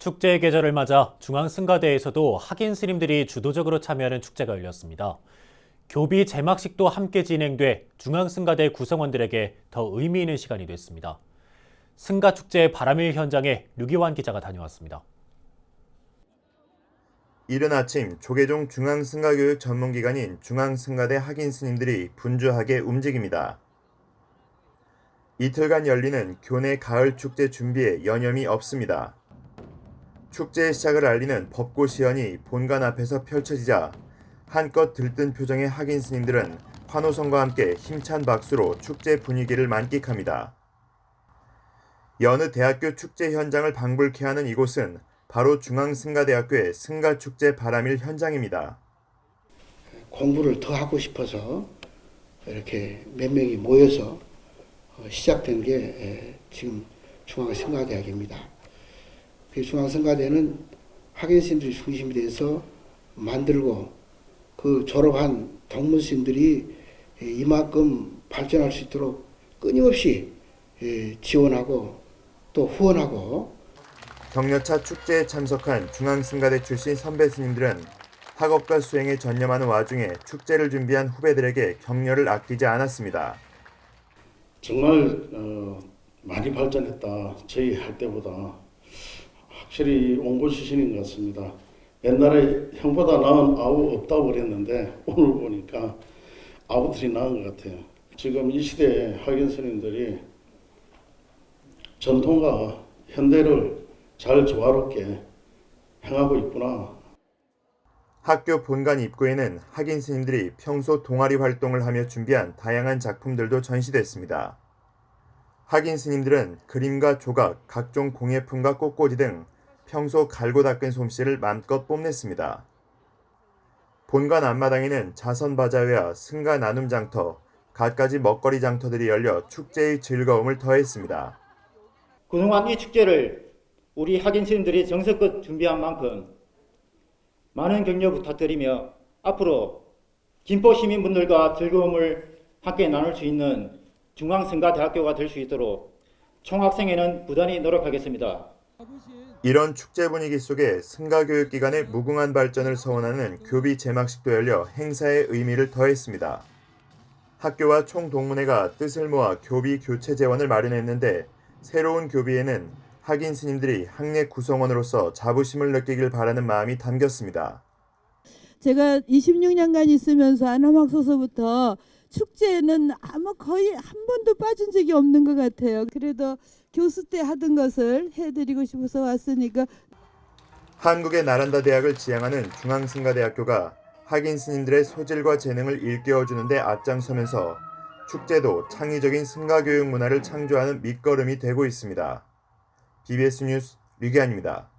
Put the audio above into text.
축제의 계절을 맞아 중앙승가대에서도 학인 스님들이 주도적으로 참여하는 축제가 열렸습니다. 교비 제막식도 함께 진행돼 중앙승가대 구성원들에게 더 의미 있는 시간이 됐습니다. 승가축제 바람일 현장에 류기환 기자가 다녀왔습니다. 이른 아침 조계종 중앙승가교육 전문기관인 중앙승가대 학인 스님들이 분주하게 움직입니다. 이틀간 열리는 교내 가을 축제 준비에 여념이 없습니다. 축제의 시작을 알리는 벚꽃 시연이 본관 앞에서 펼쳐지자 한껏 들뜬 표정의 학인 스님들은 환호성과 함께 힘찬 박수로 축제 분위기를 만끽합니다. 여느 대학교 축제 현장을 방불케 하는 이곳은 바로 중앙승가대학교의 승가축제 바람일 현장입니다. 공부를 더 하고 싶어서 이렇게 몇 명이 모여서 어, 시작된 게 에, 지금 중앙승가대학입니다. 그 중앙승가대는 학인스님들이 중심이 돼서 만들고 그 졸업한 동문스님들이 에, 이만큼 발전할 수 있도록 끊임없이 에, 지원하고 또 후원하고 격려차 축제에 참석한 중앙승가대 출신 선배 스님들은 학업과 수행에 전념하는 와중에 축제를 준비한 후배들에게 격려를 아끼지 않았습니다. 정말 어, 많이 발전했다. 저희 할 때보다 확실히 옹고시신인 것 같습니다. 옛날에 형보다 나은 아우 없다고 그랬는데 오늘 보니까 아우들이 나은 것 같아요. 지금 이 시대에 학인 스님들이 전통과 현대를 잘 조화롭게 행하고 있구나. 학교 본관 입구에는 학인 스님들이 평소 동아리 활동을 하며 준비한 다양한 작품들도 전시됐습니다. 학인 스님들은 그림과 조각, 각종 공예품과 꽃꽂이 등 평소 갈고 닦은 솜씨를 맘껏 뽐냈습니다. 본관 앞마당에는 자선 바자회와 승가 나눔 장터, 갖가지 먹거리 장터들이 열려 축제의 즐거움을 더했습니다. 그동안 이 축제를 우리 학인 스님들이 정성껏 준비한 만큼 많은 격려 부탁드리며 앞으로 김포 시민분들과 즐거움을 함께 나눌 수 있는 중앙성가대학교가 될 수 있도록 총학생회는 부단히 노력하겠습니다. 이런 축제 분위기 속에 승가교육기관의 무궁한 발전을 서원하는 교비 제막식도 열려 행사의 의미를 더했습니다. 학교와 총동문회가 뜻을 모아 교비 교체 재원을 마련했는데 새로운 교비에는 학인 스님들이 학내 구성원으로서 자부심을 느끼길 바라는 마음이 담겼습니다. 제가 26년간 있으면서 안암학서서부터 축제에는 아마 거의 한 번도 빠진 적이 없는 것 같아요. 그래도 교수 때 하던 것을 해드리고 싶어서 왔으니까 한국의 나란다 대학을 지향하는 중앙승가대학교가 학인 스님들의 소질과 재능을 일깨워주는 데 앞장서면서 축제도 창의적인 승가교육 문화를 창조하는 밑거름이 되고 있습니다. BBS 뉴스 류기환입니다.